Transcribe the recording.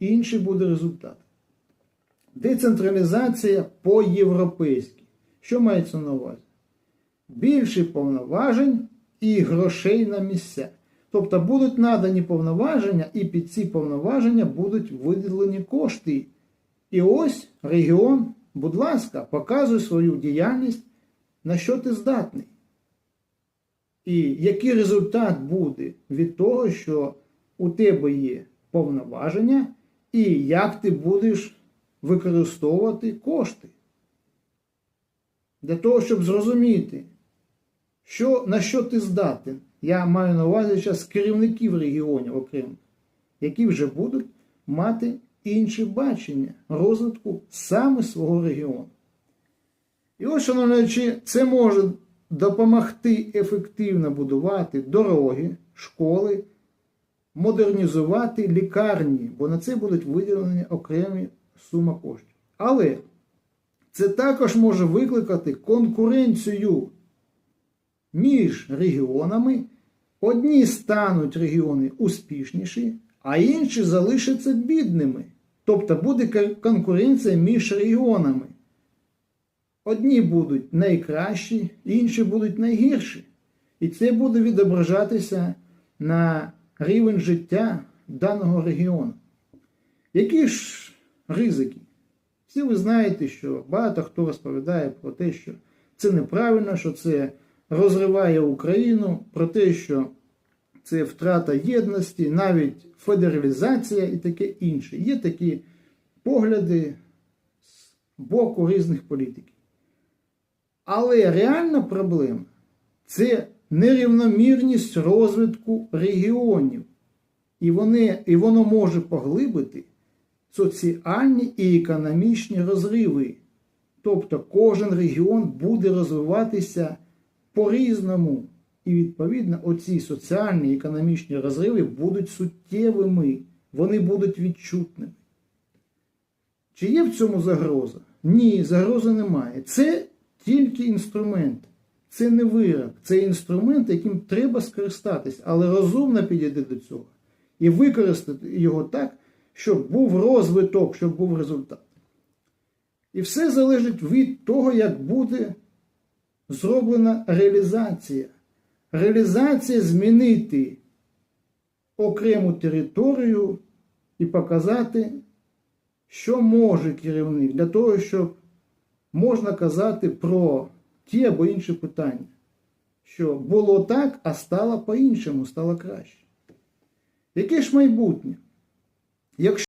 інший буде результат. Децентралізація по-європейськи. Що мається на увазі? Більше повноважень і грошей на місця. Тобто будуть надані повноваження, і під ці повноваження будуть виділені кошти. І ось регіон, будь ласка, показуй свою діяльність, на що ти здатний. І який результат буде від того, що у тебе є повноваження, і як ти будеш використовувати кошти. Для того, щоб зрозуміти, що, на що ти здатен, я маю на увазі зараз керівників регіонів окремих, які вже будуть мати інше бачення розвитку саме свого регіону. І ось, шановні, це може допомогти ефективно будувати дороги, школи, модернізувати лікарні, бо на це будуть виділені окремі суми коштів. Але це також може викликати конкуренцію між регіонами. Одні стануть регіони успішніші, а інші залишаться бідними. Тобто буде конкуренція між регіонами. Одні будуть найкращі, інші будуть найгірші. І це буде відображатися на рівень життя даного регіону. Які ж ризики? Всі ви знаєте, що багато хто розповідає про те, що це неправильно, що це розриває Україну, про те, що це втрата єдності, навіть федералізація і таке інше. Є такі погляди з боку різних політиків. Але реальна проблема це нерівномірність розвитку регіонів. І, вони, і воно може поглибити соціальні і економічні розриви. Тобто кожен регіон буде розвиватися по-різному. І відповідно оці соціальні і економічні розриви будуть суттєвими, вони будуть відчутними. Чи є в цьому загроза? Ні, загрози немає. Це тільки інструмент, це не вирок, це інструмент, яким треба скористатись, але розумно підійти до цього і використати його так, щоб був розвиток, щоб був результат. І все залежить від того, як буде зроблена реалізація. Реалізація змінити окрему територію і показати, що може керівник для того, щоб можна казати про ті або інші питання. Що було так, а стало по-іншому, стало краще. Яке ж майбутнє? Якщо